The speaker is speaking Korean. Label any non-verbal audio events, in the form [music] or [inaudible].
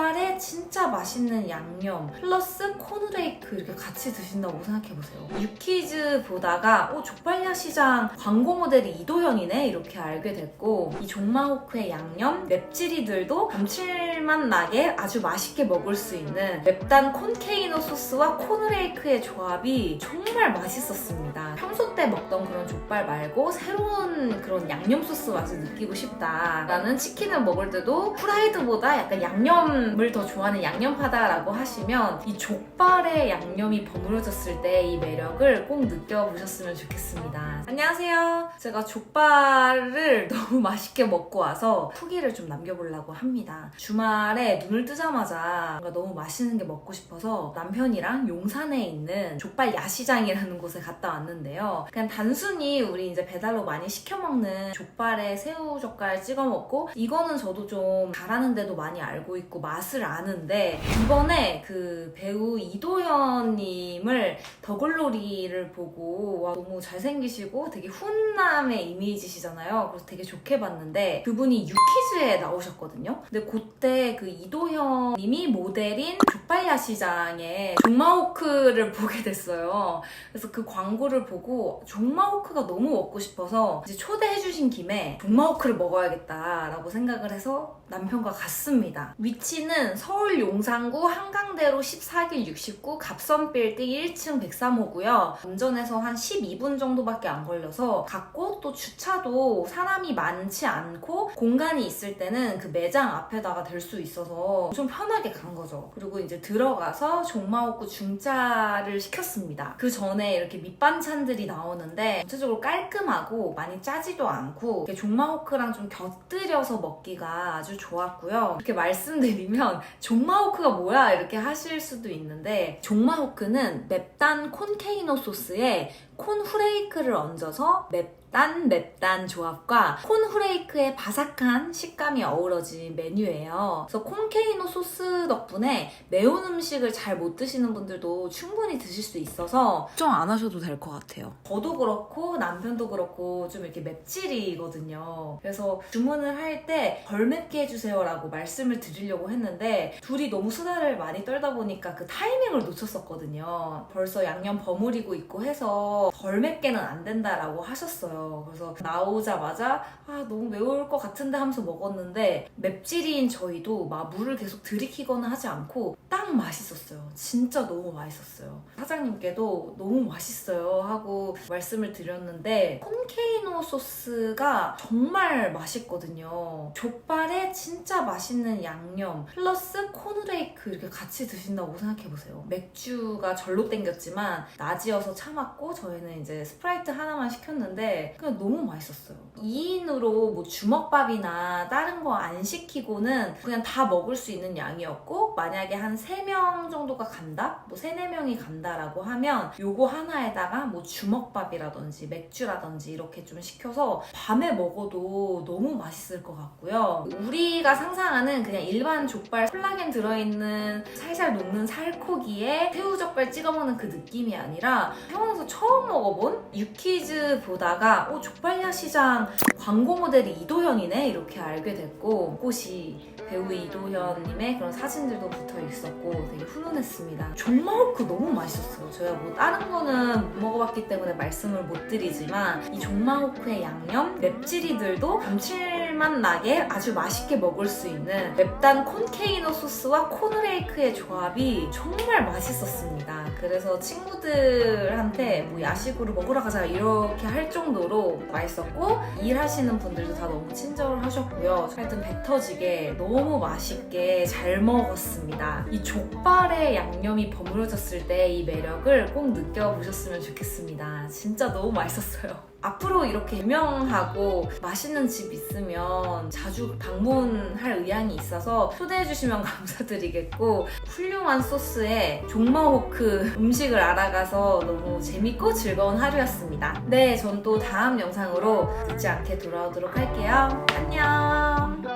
족발에 진짜 맛있는 양념 플러스 코너레이크 이렇게 같이 드신다고 생각해보세요. 유키즈 보다가 어, 족발 야 시장 광고 모델이 이도현이네 이렇게 알게 됐고 이 종마호크의 양념 맵찔이들도 감칠맛 나게 아주 맛있게 먹을 수 있는 맵단 콘케 이노 소스와 코너레이크의 조합이 정말 맛있었습니다. 평소 때 먹던 그런 족발 말고 새로운 그런 양념 소스 맛을 느끼고 싶다. 나는 치킨을 먹을 때도 프라이드보다 약간 양념을 더 좋아하는 양념파다라고 하시면 이 족발의 양념이 버무려졌을 때 이 매력을 꼭 느껴보셨으면 좋겠습니다. 안녕하세요. 제가 족발을 [laughs] 너무 맛있게 먹고 와서 후기를 좀 남겨보려고 합니다. 주말에 눈을 뜨자마자 뭔가 너무 맛있는 게 먹고 싶어서 남편이랑 용산에 있는 족발 야시장이라는 곳에 갔다 왔는데요. 그냥 단순히 우리 이제 배달로 많이 시켜 먹는 족발에 새우 젓갈 찍어 먹고 이거는 저도 좀 잘하는데도 많이 알고 있고 맛을 아는데 이번에 그 배우 이도현님을 더글로리를 보고 와 너무 잘생기시고 되게 훈남의 이미지시잖아요. 그래서 되게 좋게 봤는데 그분이 유키즈에 나오셨거든요. 근데 그때 그 이도현님이 모델인 족발 야시장에 종마호크를 [laughs] 보게 됐어요. 그래서 그 광고를 보고 종마호크가 너무 먹고 싶어서 이제 초대해주신 김에 종마호크를 먹어야겠다라고 생각을 해서 남편과 갔습니다. 위치는 서울 용산구 한강대로 14길 69 갑선 빌딩 1층 103호고요. 운전해서 한 12분 정도밖에 안 걸려서 갔고 또 주차도 사람이 많지 않고 공간이 있을 때는 그 매장 앞에다가 댈수 있어서 좀 편하게 간 거죠. 그리고 이제 들어가서 종마호크 중짜를 시켰습니다. 그 전에 이렇게 밑반찬들이 나오는데 전체적으로 깔끔하고 많이 짜지도 않고 종마호크랑 좀 곁들여서 먹기가 아주 좋았고요. 이렇게 말씀드리면 [laughs] 종마호크가 뭐야 이렇게 하실 수도 있는데 종마호크는 맵단 콘케이노 소스에 콘 후레이크를 얹어서 맵 단 맵단 조합과 콘 후레이크의 바삭한 식감이 어우러진 메뉴예요. 그래서 콘케이노 소스 덕분에 매운 음식을 잘 못 드시는 분들도 충분히 드실 수 있어서 걱정 안 하셔도 될 것 같아요. 저도 그렇고 남편도 그렇고 좀 이렇게 맵찔이거든요. 그래서 주문을 할 때 덜 맵게 해주세요라고 말씀을 드리려고 했는데 둘이 너무 수다를 많이 떨다 보니까 그 타이밍을 놓쳤었거든요. 벌써 양념 버무리고 있고 해서 덜 맵게는 안 된다라고 하셨어요. 그래서 나오자마자 아 너무 매울 것 같은데 하면서 먹었는데 맵찔이인 저희도 막 물을 계속 들이키거나 하지 않고 딱 맛있었어요. 진짜 너무 맛있었어요. 사장님께도 너무 맛있어요 하고 말씀을 드렸는데 콘케이노 소스가 정말 맛있거든요. 족발에 진짜 맛있는 양념 플러스 코너레이크 이렇게 같이 드신다고 생각해보세요. 맥주가 절로 땡겼지만 낮이어서 참았고 저희는 이제 스프라이트 하나만 시켰는데 그냥 너무 맛있었어요. 2인으로 뭐 주먹밥이나 다른 거 안 시키고는 그냥 다 먹을 수 있는 양이었고 만약에 한 3명 정도가 간다? 뭐 3, 4명이 간다라고 하면 요거 하나에다가 뭐 주먹밥이라든지 맥주라든지 이렇게 좀 시켜서 밤에 먹어도 너무 맛있을 것 같고요. 우리가 상상하는 그냥 일반 족발 콜라겐 들어있는 살살 녹는 살코기에 새우젓갈 찍어 먹는 그 느낌이 아니라 태어나서 처음 먹어본 유키즈 보다가 어 족발 야 시장 광고 모델이 이도현이네 이렇게 알게 됐고 꽃이 배우 이도현님의 그런 사진들도 붙어 있었고 되게 훈훈했습니다. 종마호크 너무 맛있었어요. 제가 뭐 다른 거는 못 먹어봤기 때문에 말씀을 못 드리지만 이 종마호크의 양념 맵찔이들도 감칠맛 나게 아주 맛있게 먹을 수 있는 맵단 콘케이노 소스와 코너레이크의 조합이 정말 맛있었습니다. 그래서 친구들한테 뭐 야식으로 먹으러 가자 이렇게 할 정도로 맛있었고 일하시는 분들도 다 너무 친절을 하셨고요. 하여튼 배 터지게 너무 맛있게 잘 먹었습니다. 이 족발의 양념이 버무려졌을 때 이 매력을 꼭 느껴보셨으면 좋겠습니다. 진짜 너무 맛있었어요. 앞으로 이렇게 유명하고 맛있는 집 있으면 자주 방문할 의향이 있어서 초대해주시면 [laughs] 감사드리겠고 훌륭한 소스에 종마호크 음식을 알아가서 너무 재밌고 즐거운 하루였습니다. 네, 전 또 다음 영상으로 늦지 않게 돌아오도록 할게요. 안녕!